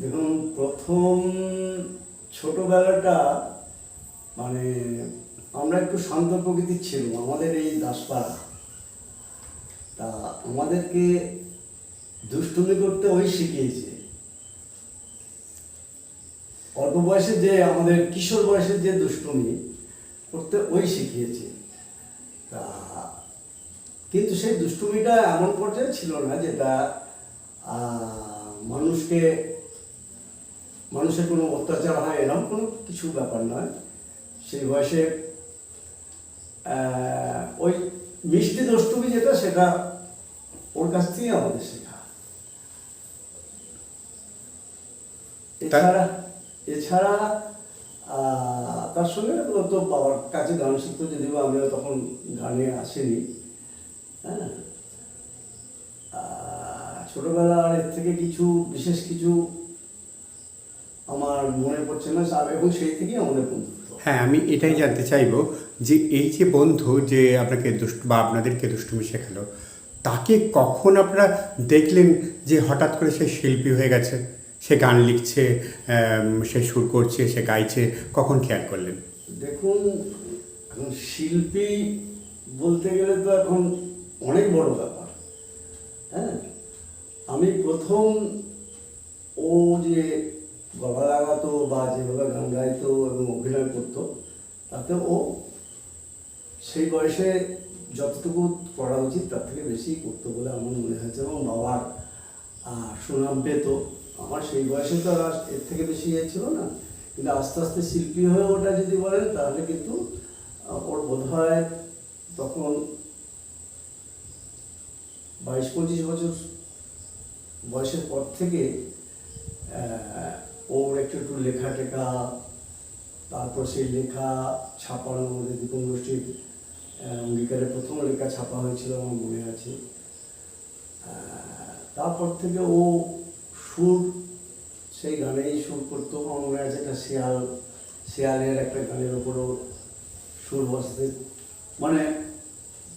দেখুন, প্রথম ছোটবেলাটা মানে আমরা একটু শান্ত প্রকৃতির ছিলাম, আমাদের এই দাসপাড়া। তা আমাদেরকে দুষ্টুমি করতে ওই শিখিয়েছে। অল্প বয়সে যে আমাদের কিশোর বয়সের যে দুষ্টুমি করতে ওই শিখিয়েছে। তা কিন্তু সেই দুষ্টুমিটা এমন পর্যায়ে ছিল না, যেটা মানুষকে মানুষের কোনো অত্যাচার হয় এরকম কোনো কিছু ব্যাপার নয়। সেই বয়সে ওই মিষ্টি দুষ্টুমি যেটা সেটা ওর কাছ থেকেই আমাদের শেখা। এছাড়া এছাড়া আহ, তার সঙ্গে তো বাবার কাছে গান শিখতো যদিও আমিও তখন গানে আসেনি হ্যাঁ। আহ, ছোটবেলার থেকে কিছু বিশেষ কিছু মনে পড়ছে না এবং সেই থেকেই আমাদের বন্ধুত্ব। হ্যাঁ আমি এটাই জানতে চাইব যে এই যে বন্ধু যে আপনাকে দুষ্ট বা আপনাদেরকে দুষ্টুমি শেখালো তাকে কখন আপনারা দেখলেন যে হঠাৎ করে সে শিল্পী হয়ে গেছে? সে গান লিখছে সে সুর করছে সে গাইছে কখন খেয়াল করলেন? দেখুন এখন শিল্পী বলতে গেলে তো এখন অনেক বড় ব্যাপার। হ্যাঁ আমি প্রথম ও যে গলা লাগাতো বা যেভাবে গান গাইতো এবং অভিনয় করতো, তাতে ও সেই বয়সে যতটুকু করা উচিত তার থেকে বেশি করতো বলে আমার মনে হয়েছে এবং বাবার সুনাম পেত। আমার সেই বয়সে তো আর এর থেকে বেশি ইয়ে ছিল না। কিন্তু আস্তে আস্তে শিল্পী হয়ে ওটা যদি বলেন তাহলে কিন্তু ওর বোধ হয় তখন বাইশ পঁচিশ বছর বয়সের পর থেকে ওর একটু একটু লেখা টেখা, তারপর সেই লেখা ছাপানো আমাদের দীপন গোষ্ঠীর অঙ্গীকারে প্রথম লেখা ছাপা হয়েছিল আমার মনে আছে। তারপর থেকে ও সুর, সেই গানেই সুর করতো। আমার মনে আছে একটা শেয়াল, শেয়ালের একটা গানের ওপরও সুর বসাতে। মানে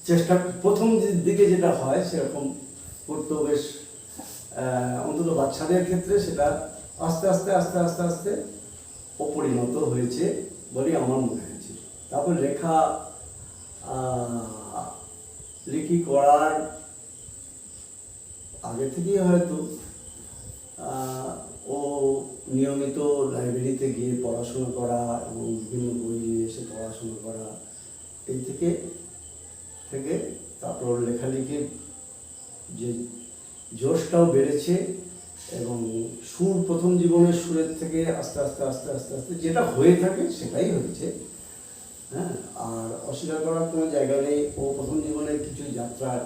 চেষ্টা, প্রথম দিকে যেটা হয় সেরকম করতো বেশ। অন্তত বাচ্চাদের ক্ষেত্রে সেটা আস্তে আস্তে আস্তে আস্তে আস্তে অপরিণত হয়েছে বলে আমার মনে হয়েছে। তারপর লেখা লিখি করার আগে থেকেই হয়তো ও নিয়মিত লাইব্রেরিতে গিয়ে পড়াশোনা করা এবং বিভিন্ন বই নিয়ে এসে পড়াশোনা করা, এই থেকে থেকে তারপর লেখালেখির যে জোশটাও বেড়েছে এবং প্রথম জীবনের সুরের থেকে আস্তে আস্তে আস্তে আস্তে আস্তে যেটা হয়ে থাকে সেটাই হয়েছে। হ্যাঁ আর অস্বীকার করার কোনো জায়গা নেই। ও প্রথম জীবনে কিছু যাত্রার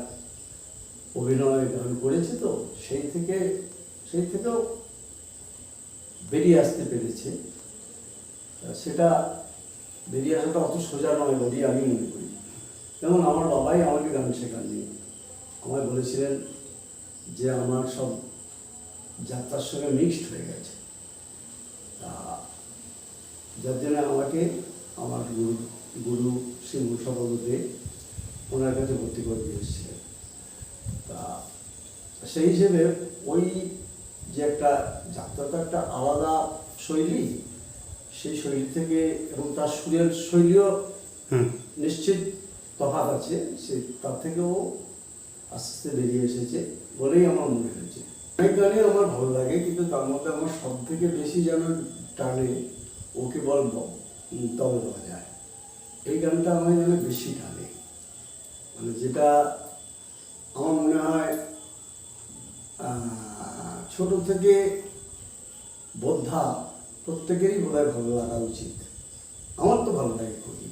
অভিনয় গান করেছে তো, সেই থেকে, সেই থেকেও বেরিয়ে আসতে পেরেছে। সেটা বেরিয়ে আসাটা অত সোজা নয় বলেই আমি মনে করি। যেমন আমার বাবাই আমাকে গান শেখাননি। আমায় বলেছিলেন যে আমার সব যাত্রার সঙ্গে মিক্সড হয়ে গেছে। তা যার জন্য আমাকে আমার গুরু গুরু শ্রী মুসফল দে ওনার কাছে ভর্তি করে দিয়ে এসেছিলেন। তা সেই হিসেবে ওই যে একটা যাত্রা তো একটা আলাদা শৈলী সেই শৈলী থেকে এবং তার সুরের শৈলীও নিশ্চিত তফাত আছে সে তার থেকেও আস্তে আস্তে বেরিয়ে এসেছে বলেই আমার মনে হয়েছে। অনেক গানই আমার ভালো লাগে, কিন্তু তার মধ্যে আমার সব থেকে বেশি যেন টানে বাজায় এই গানটা আমার যেন বেশি টানে। মানে যেটা আমার মনে হয় ছোট থেকে বোদ্ধা, প্রত্যেকেরই বোধহয় ভালো লাগা উচিত। আমার তো ভালো লাগে খুবই।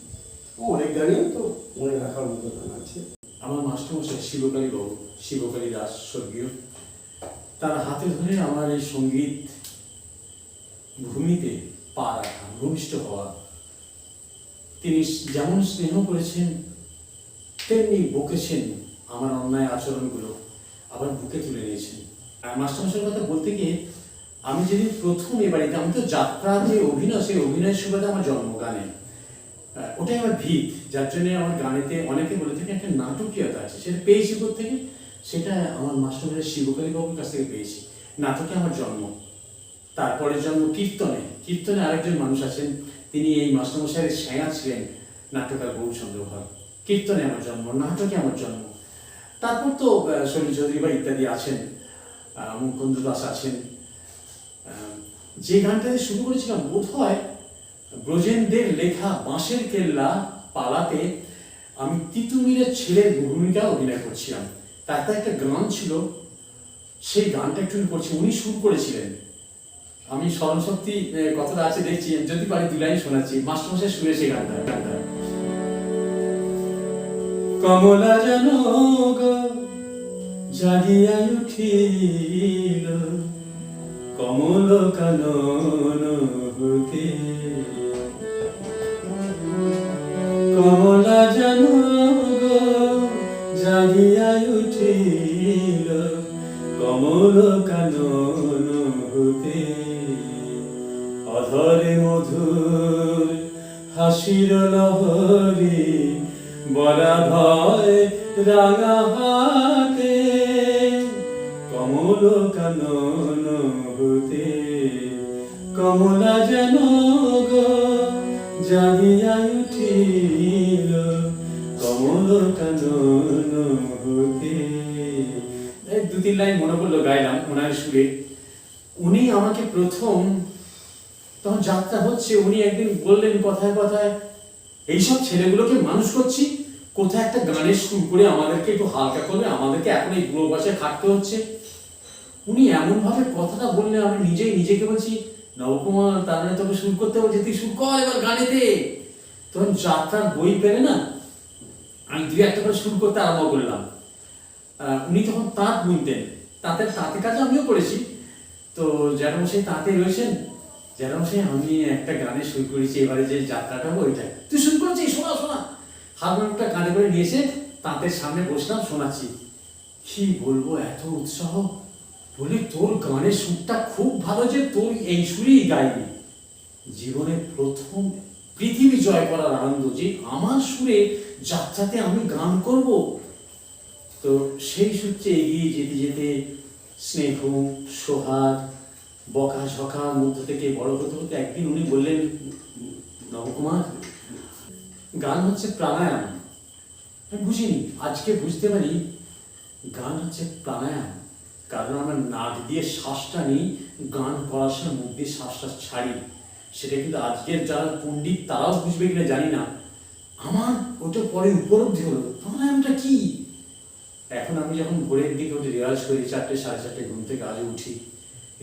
অনেক গাড়িও তো মনে রাখার মতো গান আছে। আমার মাস্টারমশাই শিবকালী বাবু, শিবকালী দাস, স্বর্গীয়। তার হাতে ধরে আমার এই সংগীত ভূমিতে পা রাখা, ভূমিষ্ঠ হওয়া। তিনি যেমন স্নেহ করেছেন, তেমনি বকেছেন আমার অন্যায় আচরণগুলো। আবার বুকে তুলে নিয়েছেন। আর মাস্টারমশাইয়ের কথা বলতে গিয়ে আমি যেদিন প্রথম এ বাড়িতে, আমি তো যাত্রা যে অভিনয়, সেই অভিনয়ের সুবাদে আমার জন্ম গানে ওটাই আমার ভিত। যার জন্য আমার গানেতে অনেকে বলে থাকে একটা নাটকীয়তা আছে। সেটা পেয়েছি থেকে সেটা আমার মাস্টারের শিবকালী বাবুর কাছ থেকে পেয়েছি। নাটকে আমার জন্ম। তারপরে জন্ম কীর্তনে। কীর্তনে আরেকজন মানুষ আছেন, তিনি এই মাস্টারমশাইয়ের সেরা ছিলেন নাট্যকার গৌরচন্দ্র ঘর। কীর্তনে আমার জন্ম, নাটকে আমার জন্ম। তারপর তো শৈলী চৌধুরী বা ইত্যাদি আছেন মুকুন্দ দাস আছেন। যে গানটা দিয়ে শুরু করেছিলাম বোধ হয় ব্রজেনদের লেখা বাঁশের কেল্লা পালাতে আমি তিতুমিরের ছেলের ভূমিকা অভিনয় করছিলাম। তাতে একটা গান ছিল সেই গানটা একটু করছি উনি শুরু করেছিলেন। আমি স্মরণশক্তি আহ, কতটা আছে দেখছি যদি পারি দু লাইন শোনাচ্ছি মাস্টারমশাই শুনে সেই গানটা। গানটা কমলা যেন জাগিয়া উঠিল কমল কানন কমলা যেন জাগিয়া কমল কানন হতে। অধরে মধুর হাসির লহরী, বলা ভয় রাঙা হাতে। কমল কানন হতে, কমলা যেন গো জাগিয়া উঠিল। কমল কানন হতে। তিন লাইন মনে পড়ল গাইলাম ওনার সুরে। উনি আমাকে প্রথম তখন যাত্রা হচ্ছে, উনি একদিন বললেন কথায় কথায়, এইসব ছেলেগুলোকে মানুষ করছি, কোথায় একটা গানের সুর করে আমাদেরকে একটু হালকা করবে, আমাদেরকে এখন এই বুড়ো বয়সে খাটতে হচ্ছে? উনি এমন ভাবে কথাটা বললেন, আমি নিজেই নিজেকে বলছি, নবকুমার, তার মানে তোকে সুর করতে বলছে, তুই সুর কর এবার গানে দে তখন যাত্রার বই পেলে না, আমি দুই একটা করে শুরু করতে আরম্ভ করলাম। উনি তখন তাঁত বুনতেন, তাঁতের তাঁতের কাজ আমিও করেছি। তো যেরকম সেই তাঁতে রয়েছেন। যেরকম সেই আমি একটা গানে শুরু করেছি, এবারে যে যাত্রাটা হবে ওইটা। তুই শুরু করেছিস? শোনা শোনা। হারমোনিয়ামটা কানে করে নিয়ে এসে তাঁতের সামনে বসলাম, শোনাচ্ছি। কি বলব, এত উৎসাহ? বলি, তোর গানের সুরটা খুব ভালো যে তোর এই সুরেই গাইবি। জীবনে প্রথম পৃথিবী জয় করার আনন্দ যে আমার সুরে যাত্রাতে আমি গান করব তো সেই সূত্রে এগিয়ে যেতে যেতে স্নেহ, সোহাগ, বকা ঝকার মধ্য থেকে বড় হতে হতে একদিন উনি বললেন, নবকুমার, গান হচ্ছে প্রাণায়াম। আমি বুঝিনি, আজকে বুঝতে পারি গান হচ্ছে প্রাণায়াম, কারণ আমরা নাক দিয়ে শ্বাসটা নিই গান করার সময় মুখ দিয়ে শ্বাসটা ছাড়ি। সেটা কিন্তু আজকের যারা পণ্ডিত, তারাও বুঝবে কিনা জানি না। আমার ওটা পরে উপলব্ধি হলো। প্রাণায়ামটা কি? এখন আমি যখন ভোরের দিকে উঠে রেওয়াজ করি, চারটে, সাড়ে চারটে ঘুম থেকে আজও উঠি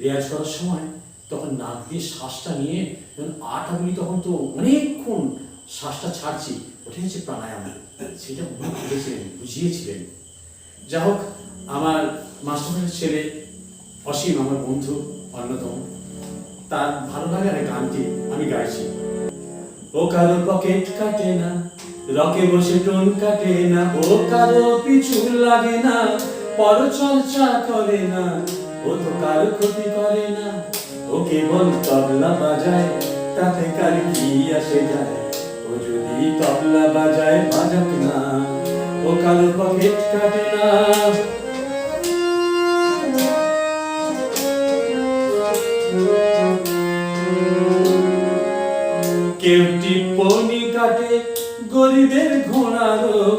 রেওয়াজ করার সময় তখন নাক দিয়ে শ্বাসটা নিয়ে যখন আটা বলি তখন তো অনেকক্ষণ শ্বাসটা ছাড়ছি ওটাই হচ্ছে প্রাণায়াম। সেটা উনি বলেছিলেন বুঝিয়েছিলেন। যা হোক, আমার মাস্টারের ছেলে অসীম, আমার বন্ধু, অন্যতম, তার ভালো লাগার গানটি আমি গাইছি। ও কারও পকেট কাটে না রকে বসে টোন কাটে না, ও কারও পিছু লাগে না, পর চর্চা করে না, ও তো কারও ক্ষতি করে না। ও কেবল তবলা বাজায়, তাতে কার কি আসে যায়? ও যদি তবলা বাজায়, বাজাক না, ও কারও পকেট কাটে না। কেউ টিপ্পনি কাটে গরিবের ঘোড়া রোগ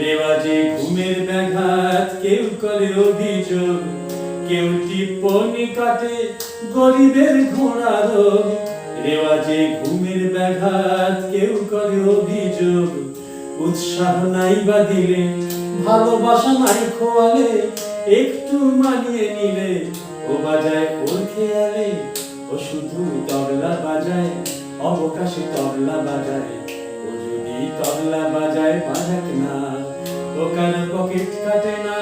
রেওয়াজে ঘুমের ব্যাঘাত, কেউ করে অভিযোগ। কেউ টিপ্পনি কাটে গরিবের ঘোড়া রোগ রেওয়াজে ঘুমের ব্যাঘাত, কেউ করে অভিযোগ। উৎসাহ নাই বা দিলে ভালোবাসা নাই খোয়ালে, একটু মানিয়ে নিলে। ও বাজায় ওর খেয়ালে, ও শুধু তবলা বাজায়, অবকাশে তবলা বাজায়। ও তবলা বাজায় বাজাক না দোকান পকেট কাটে না।